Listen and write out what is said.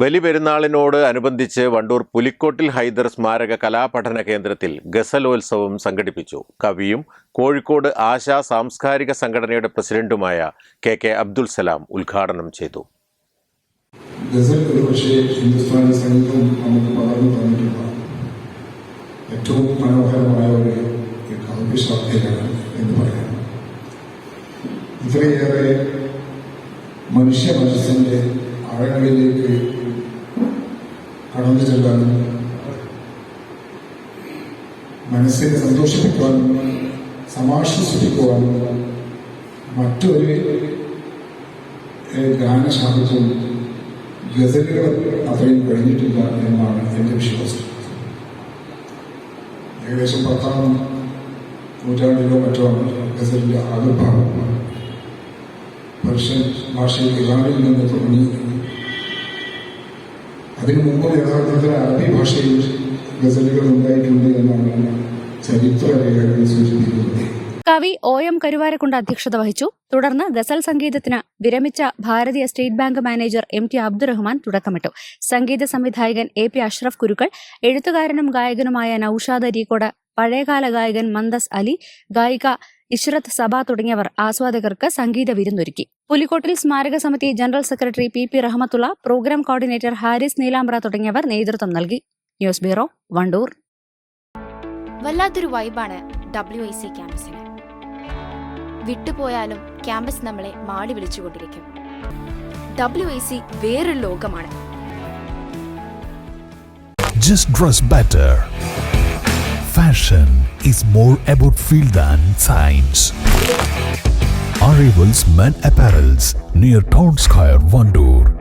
ബലിപെരുന്നാളിനോട് അനുബന്ധിച്ച് വണ്ടൂർ പുലിക്കോട്ടിൽ ഹൈദർ സ്മാരക കലാപഠന കേന്ദ്രത്തിൽ ഗസലോത്സവം സംഘടിപ്പിച്ചു. കവിയും കോഴിക്കോട് ആശാ സാംസ്കാരിക സംഘടനയുടെ പ്രസിഡന്റുമായ കെ കെ അബ്ദുൽ സലാം ഉദ്ഘാടനം ചെയ്തു. ഗസൽ ഹിന്ദുസ്ഥാനി സംഗീതം ഏറ്റവും മനോഹരമായ ഒരു എന്ന് ഇത്രയേറെ മനുഷ്യ മനസ്സിന്റെ ആഴങ്ങളിലേക്ക് കടന്നു ചെല്ലാനും മനസ്സിനെ സന്തോഷിപ്പിക്കുവാനും സമാശ്വസിപ്പിക്കുവാനും മറ്റൊരു ഗാനശാഖത്തും ഗസലുകൾ അത്രയും കഴിഞ്ഞിട്ടില്ല എന്നാണ് എന്റെ വിശ്വാസം. ഏകദേശം പത്താം നൂറ്റാണ്ടിലോ മറ്റോ ആണ് ഗസലിന്റെ ആവിർഭാവം. പേർഷ്യൻ ഭാഷയിൽ ഇറാനിൽ നിന്ന് തുടങ്ങിയിരുന്നു അതിനു മുമ്പ് യഥാർത്ഥത്തിൽ അറബി ഭാഷയിൽ ഗസലുകൾ ഉണ്ടായിട്ടുണ്ട് എന്നാണ് ചരിത്ര രേഖകൾ സൂചിപ്പിക്കുന്നത്. കവി ഒ എം കരുവാരക്കുണ്ട് അധ്യക്ഷത വഹിച്ചു. തുടർന്ന് ഗസൽ സംഗീതത്തിന് വിരമിച്ച ഭാരതീയ State Bank manager M T Abdurahman തുടക്കമിട്ടു. സംഗീത സംവിധായകൻ എ പി അഷ്റഫ് കുരുക്കൾ എഴുത്തുകാരനും ഗായകനുമായ നൌഷാദ് അരീക്കോട് പഴയകാല ഗായകൻ മന്ദസ് അലി ഗായിക ഇഷ്റത്ത് സബ തുടങ്ങിയവർ ആസ്വാദകർക്ക് സംഗീത വിരുന്നൊരുക്കി. പുലിക്കോട്ടിൽ സ്മാരക സമിതി general secretary P P Rahmathulla program coordinator Haris Neelambra തുടങ്ങിയവർ നേതൃത്വം നൽകി. News bureau Wandoor. വല്ലാത്തൊരു വൈബാണ് ഡബ്ല്യു ഐ സി ക്യാമ്പസിന്. വിട്ടുപോയാലും ക്യാമ്പസ് നമ്മളെ മാടി വിളിച്ചുകൊണ്ടിരിക്കും. ഡബ്ല്യു ഐ സി വേറൊരു ലോകമാണ്. Just dress better. Fashion. Is more about feel than science. Arrivals Men Apparels near Town Square, Vandoor.